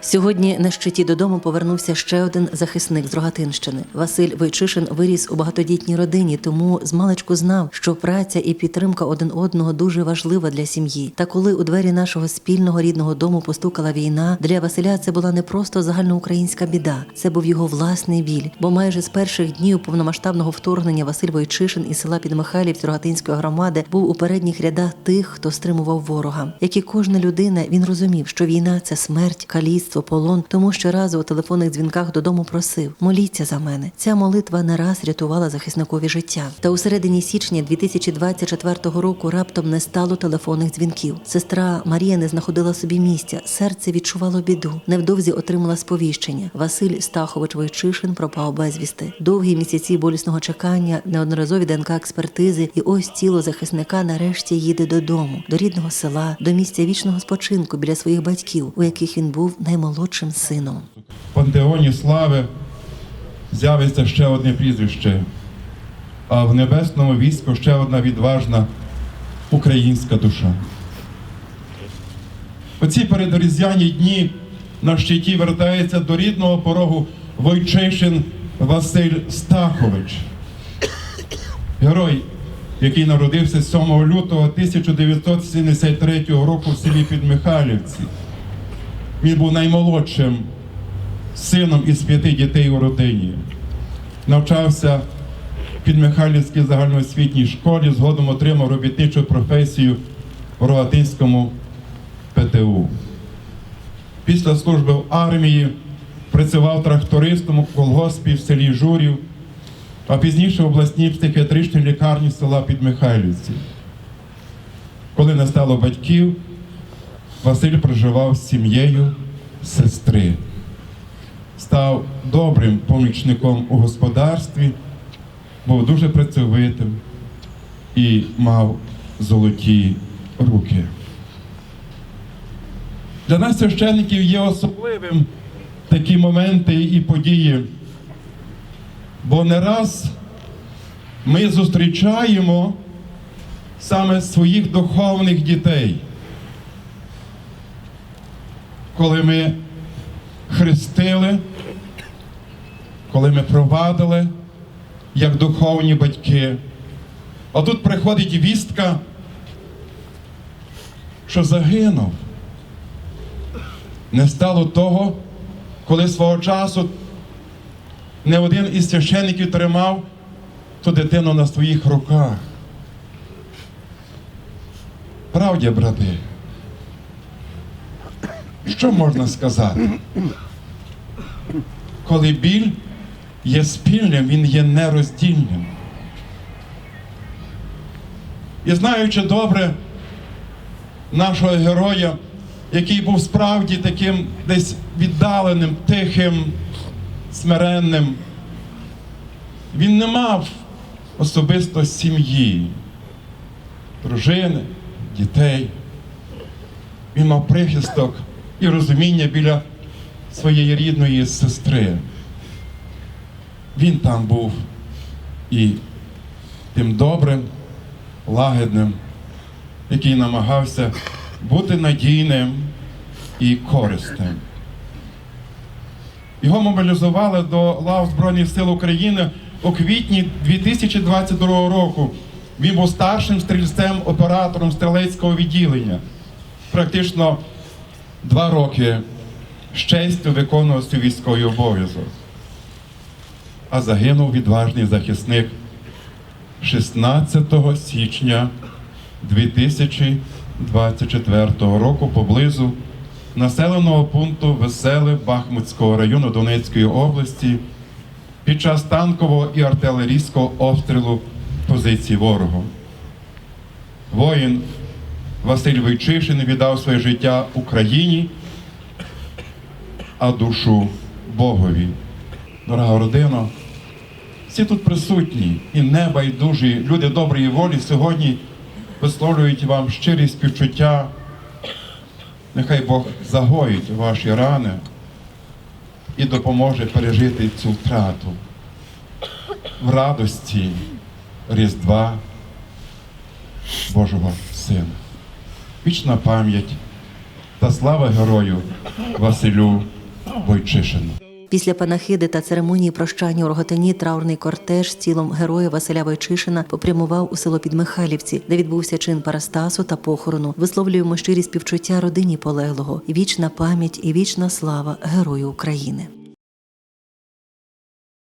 Сьогодні на щиті додому повернувся ще один захисник з Рогатинщини. Василь Войчишин виріс у багатодітній родині, тому змалечку знав, що праця і підтримка один одного дуже важлива для сім'ї. Та коли у двері нашого спільного рідного дому постукала війна, для Василя це була не просто загальноукраїнська біда, це був його власний біль. Бо майже з перших днів повномасштабного вторгнення Василь Войчишин із села Підмихайлівці Рогатинської громади був у передніх рядах тих, хто стримував ворога. Як і кожна людина, він розумів, що війна це смерть, каліцтво, полон. Тому щоразу у телефонних дзвінках додому просив: моліться за мене. Ця молитва не раз рятувала захисникові життя. Та у середині січня 2024 року раптом не стало телефонних дзвінків. Сестра Марія не знаходила собі місця, серце відчувало біду. Невдовзі отримала сповіщення. Василь Стахович Войчишин пропав безвісти. Довгі місяці болісного чекання, неодноразові ДНК експертизи, і ось тіло захисника нарешті їде додому, до рідного села, до місця вічного спочинку біля своїх батьків, у яких він був наймолодшим сином. В пантеоні слави з'явиться ще одне прізвище, а в небесному війську ще одна відважна українська душа. У ці передорізяні дні на щиті вертається до рідного порогу Войчишин Василь Стахович, герой, який народився 7 лютого 1973 року в селі Підмихайлівці. Він був наймолодшим сином із п'яти дітей у родині. Навчався в Підмихайлівській загальноосвітній школі, згодом отримав робітничу професію в Рогатинському ПТУ. Після служби в армії працював трактористом у колгоспі в селі Журів, а пізніше в обласній психіатричній лікарні села Підмихайлівці. Коли не стало батьків, Василь проживав з сім'єю сестри, став добрим помічником у господарстві, був дуже працьовитим і мав золоті руки. Для нас, священників, є особливим такі моменти і події, бо не раз ми зустрічаємо саме своїх духовних дітей коли ми хрестили, коли ми провадили як духовні батьки. А тут приходить вістка, що загинув. Не стало того, коли свого часу не один із священників тримав ту дитину на своїх руках. Правді, брати. Що можна сказати? Коли біль є спільним, він є нероздільним. І знаючи добре нашого героя, який був справді таким десь віддаленим, тихим, смиренним, він не мав особисто сім'ї, дружини, дітей. Він мав прихисток і розуміння біля своєї рідної сестри. Він там був і тим добрим, лагідним, який намагався бути надійним і корисним. Його мобілізували до лав Збройних сил України у квітні 2022 року. Він був старшим стрільцем, оператором стрілецького відділення. Практично два роки з честю виконував свій військовий обов'язок. А загинув відважний захисник 16 січня 2024 року поблизу населеного пункту Веселе Бахмутського району Донецької області під час танкового і артилерійського обстрілу позицій ворогу. Воїн Василь Войчишин віддав своє життя Україні, а душу Богові. Дорога родина, всі тут присутні і небайдужі люди доброї волі сьогодні висловлюють вам щирі співчуття. Нехай Бог загоїть ваші рани і допоможе пережити цю втрату в радості Різдва Божого Сина. Вічна пам'ять та слава герою Василю Войчишину. Після панахиди та церемонії прощання у Роготині траурний кортеж з тілом героя Василя Войчишина попрямував у село Підмихайлівці, де відбувся чин парастасу та похорону. Висловлюємо щирі співчуття родині полеглого, вічна пам'ять і вічна слава герою України.